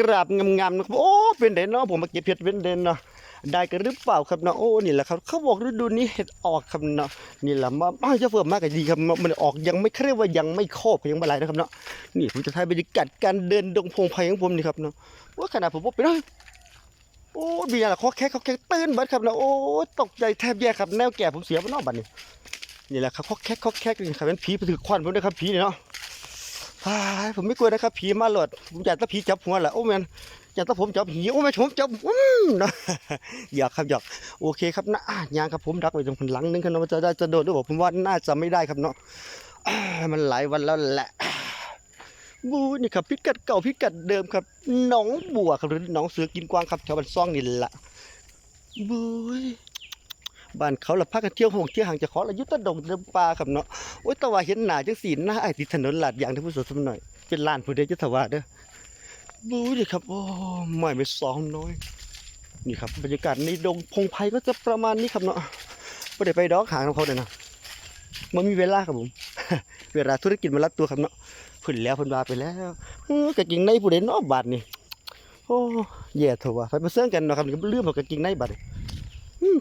กราบงามๆนะครับโอ้เป็นเด่นเนาะผมมาเก็บเห็ดเป็นเด่นเนาะได้กันหรือเปล่าครับเนาะโอ้นี่แหละครับเขาบอกฤดูนี้เห็ดออกครับเนาะนี่แหละมาอ้าวจะเฟิร์มมากกว่ดีครับมันออกยังไม่เครียกว่ายังไม่ครอบยังไม่ไรนะครับเนาะนี่ผมจะถ่ายบรรยากาศการเดินดงพงไผ่ของผมนี่ครับเนาะว่าขนาดผมว่าไปได้โอ้มีอะไรเขาแค่เขาแค่ตื่นบัดครับเนาะโอ้ตกใจแทบแย่ครับแนวแก่ผมเสียมันอกบัดนี่นี่แหละครับเขาแค่เขาแค่นี่ครับเป็นผีไปถือควันผมด้วยครับผีเนาะ ผมไม่กลัวนะครับผีมาหลอดผมอยากตะผีจับหัวแหละโอ้แมนอยากตะผมจับหีโอ้แมนผมจับอืมนะหยอกครับหยอกโอเคครับนะอะยางครับผมดักไว้ตรงหลังนึงครับเนาะจะได้จะโดนหรือเปล่าผมว่าน่าจะไม่ได้ครับเนาะมันหลายวันแล้วแหละบูนี่ครับพิกัดเก่าพิกัดเดิมครับหนองบัวครับหรือหนองเสือกินกวางครับแถวบ้านซ่องนี่แหละบูย บ้านเขาละพักกันเที่ยวหงเที่ยวห่างจากขอละยุตะดงเดิมปลาครับเนาะโอ้ยตะว่าเห็นหน้าจังสีหน้าไอ้ที่ถนนลาดยางที่ผู้สดสมหน่อย เป็นลานผู้ใดจะถวาเด้อบูดิครับโอ้ไม่ไม่สองน้อย นี่ครับบรรยากาศในดงพงไพ่ก็จะประมาณนี้ครับเนาะไม่ได้ไปดอกหางของเขาเลยนะมันมีเวลาครับผม เวลาธุรกิจมารัดตัวครับเนาะขึ้นแล้วพิ่นว่าไปแล้วเออกะกิ่งในผู้ใดเนอกบาทนี่โอ้แย่เถอะว่าไปมาเสื่องกันเนาะครับเรื่องของกะกิ่งในบาทนี่อืม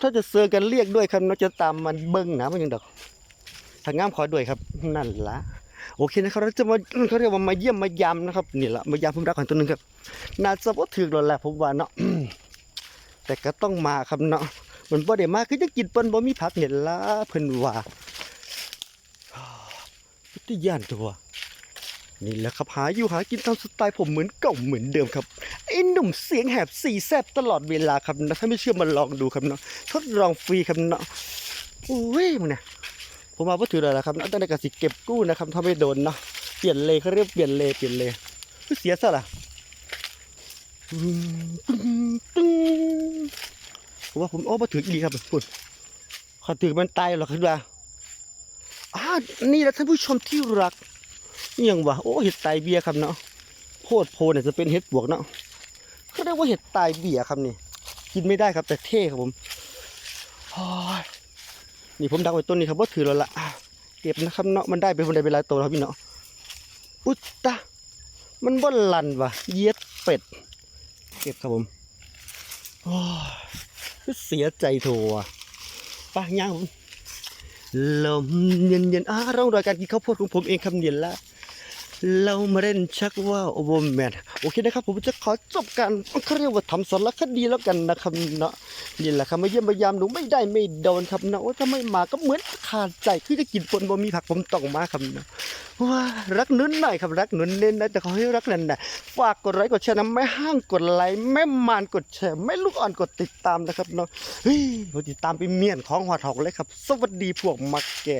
ถ้าจะเสือกันเรียกด้วยครับเนาจะตามมันเบิ้งนะมันยังดอกทางงามขอด้วยครับนั่นละโอเคนะครับเราจะมาเขาเรียกว่ามาเยี่ยมมายามนะครับนี่ละมายามผมรักของตัวหนึงครับน่าจะว่าถือแล้วแหละผมว่าเนาะแต่ก็ต้องมาครับเนาะมันบ่ได้มาคือจะกินเปิ้นบ่มีผักเนี่ยละเพิ่นว่าพิทยานตัว นี่แหละครับหาอยู่หากินตามสไตล์ผมเหมือนเก่าเหมือนเดิมครับไอ้หนุ่มเสียงแหบสีแซบตลอดเวลาครับนะถ้าไม่เชื่อมาลองดูครับเนาะทดลองฟรีครับเนาะโอ้ยมึงเนี่ยผมมาว่าถืออะไรครับตั้งแต่กสิเก็บกู้นะครับถ้าไม่โดนเนาะเปลี่ยนเลเขาเรียกเปลี่ยนเลเปลี่ยนเลเสียซะละตึ้งตึ้งผมว่าผมโอ้มาถืออีกครับคุณขอถือมันตายหรอคือว่าอ่านี่แหละท่านผู้ชมที่รัก นี่ยังวะโอ้เห็ดตายเบียครับเนาะโพดโพเนี่ยจะเป็นเห็ดบวกเนาะเขาเรียกว่าเห็ดตายเบียครับนี่ กินไม่ได้ครับ แต่เท่ครับผมนี่ผมดักไว้ต้นนี้ครับว่าถือแล้วละเก็บนะครับเนาะมันได้เป็นคนใดเป็นลายโตัวแล้วพี่เนาะอุ๊ยตามันบ่ลันวะเย็ดเป็ด เก็บครับผมโอ้ยเสียใจโถอะไปย่างผม ลมเย็นๆอ่าร่องรอยการกินข้าวโพดของผมเองคำเย็นละ เรามาเล่นชักว่าวโอเวอร์แมนโอเคนะครับ ผมจะขอจบการเขาเรียกว่าทำสารคดีแล้วกันนะครับเนาะนี่แหละครับมาเยี่ยมมายามหนูไม่ได้ไม่โดนครับเนาะว่าถ้าไม่มาก็เหมือนขาดใจคือจะกินปนบ่มีผักผมต้องมาครับเนาะว้ารักนุนหน่อยครับรักนุนเน้นนะแต่ขอให้รักนั่นนะฝากกดไลค์กดแชร์นะไม่ห้างกดไลค์ไม่มานกดแชร์ไม่ลูกอ่อนกดติดตามนะครับเนาะเฮ้ยผมติดตามไปเมียนของหัวทองเลยครับ สวัสดีพวกมักแก่